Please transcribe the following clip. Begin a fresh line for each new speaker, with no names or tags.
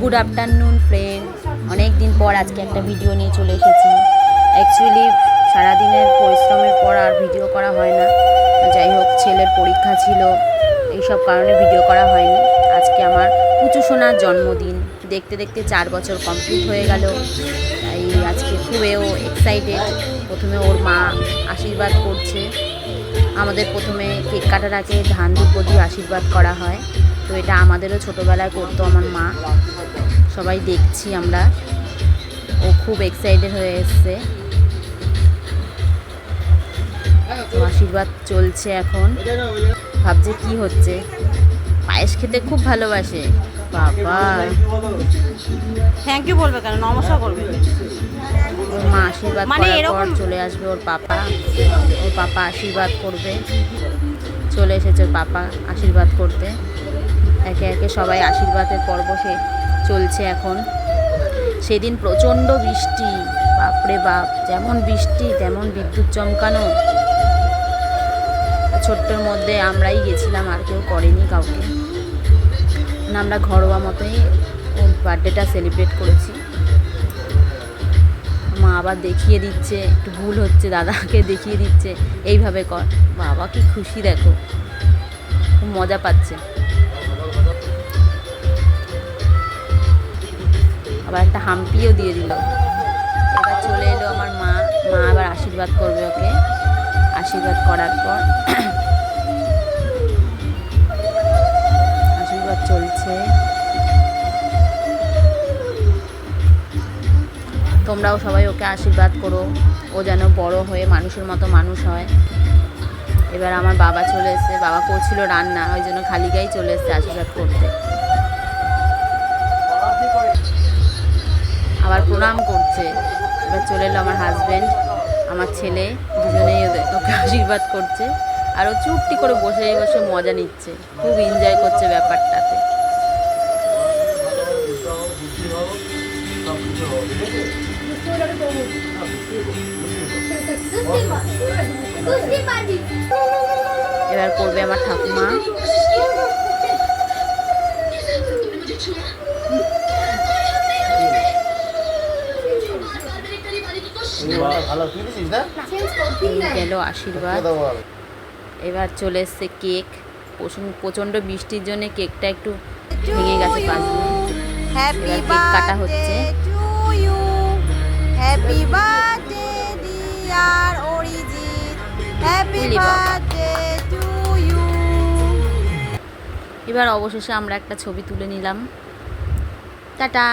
Good afternoon friend অনেক দিন পর আজকে একটা ভিডিও নিয়ে চলে এসেছি। অ্যাকচুয়ালি সারাদিনের পরিশ্রমের পর আর ভিডিও করা হয় না। যাই হোক, ছেলের পরীক্ষা ছিল। এইসব কারণে ভিডিও করা হয়নি। আজকে আমার পুচু সোনার জন্মদিন। দেখতে দেখতে চার বছর কমপ্লিট হয়ে গেল। তাই আজকে খুবও এক্সাইটেড প্রথমে ওর মা আশীর্বাদ করছে। আমাদের প্রথমে কেক কাটার আগে ধান দিয়ে আশীর্বাদ করা হয়। তো এটা আমাদেরও ছোটোবেলায় করতো আমার মা। সবাই দেখছি আমরা। ও খুব এক্সাইটেড হয়ে এসছে। আশীর্বাদ চলছে এখন। ভাবছে কি হচ্ছে। পায়েস খেতে খুব ভালোবাসে। বাবা।
থ্যাংক ইউ বলবে কেন? নমস্কার বলবে।
ওর মা আশীর্বাদ
মানে এরকম-
চলে আসবে ওর পাপা। ওর পাপা আশীর্বাদ করবে। চলে এসেছে ওর পাপা আশীর্বাদ করতে। একে একে সবাই আশীর্বাদের পর্ব সে চলছে এখন। সেদিন প্রচণ্ড বৃষ্টি, বাপরে বাপ, যেমন বৃষ্টি, তেমন বিদ্যুৎ চমকানো। ছোট্টর মধ্যে আমরাই গেছিলাম, আর কেউ করেনি কাউকে। আমরা ঘরোয়া মতোই বার্থডেটা সেলিব্রেট করেছি। মা আবার দেখিয়ে দিচ্ছে, একটু ভুল হচ্ছে, দাদাকে দেখিয়ে দিচ্ছে, এইভাবে কর। বাবা কি খুশি দেখো, খুব মজা পাচ্ছে। আবার একটা হাম্পিও দিয়ে দিল। এবার চলে এলো আমার মা। মা আবার আশীর্বাদ করবে ওকে। আশীর্বাদ করার পর আশীর্বাদ চলছে। তোমরাও সবাই ওকে আশীর্বাদ করো। ও যেন বড় হয়ে মানুষের মতো মানুষ হয়। এবার আমার বাবা চলে এসেছে। বাবা করছিল রান্না, ওই জন্য খালি গায়ে চলে এসেছে আশীর্বাদ করতে। চলে এলো আমার হাজব্যান্ড আমার ছেলে, দুজনেই ওকে আশীর্বাদ করছে। আর ও চুপটি করে বসে বসে মজা নিচ্ছে। খুব এনজয় করছে ব্যাপারটাতে। এবার করবে আমার ঠাকুমা
ভালো তুই দিছিস না
এই গেল আশীর্বাদ। এবার চলে এসছে কেক। প্রচণ্ড বৃষ্টির জন্য কেকটা একটু ভেঙে গেছে এবার কেক কাটা হচ্ছে।
Happy birthday dear Arijit happy birthday to you
এবার অবশেষে আমরা একটা ছবি তুলে নিলাম। টাটা।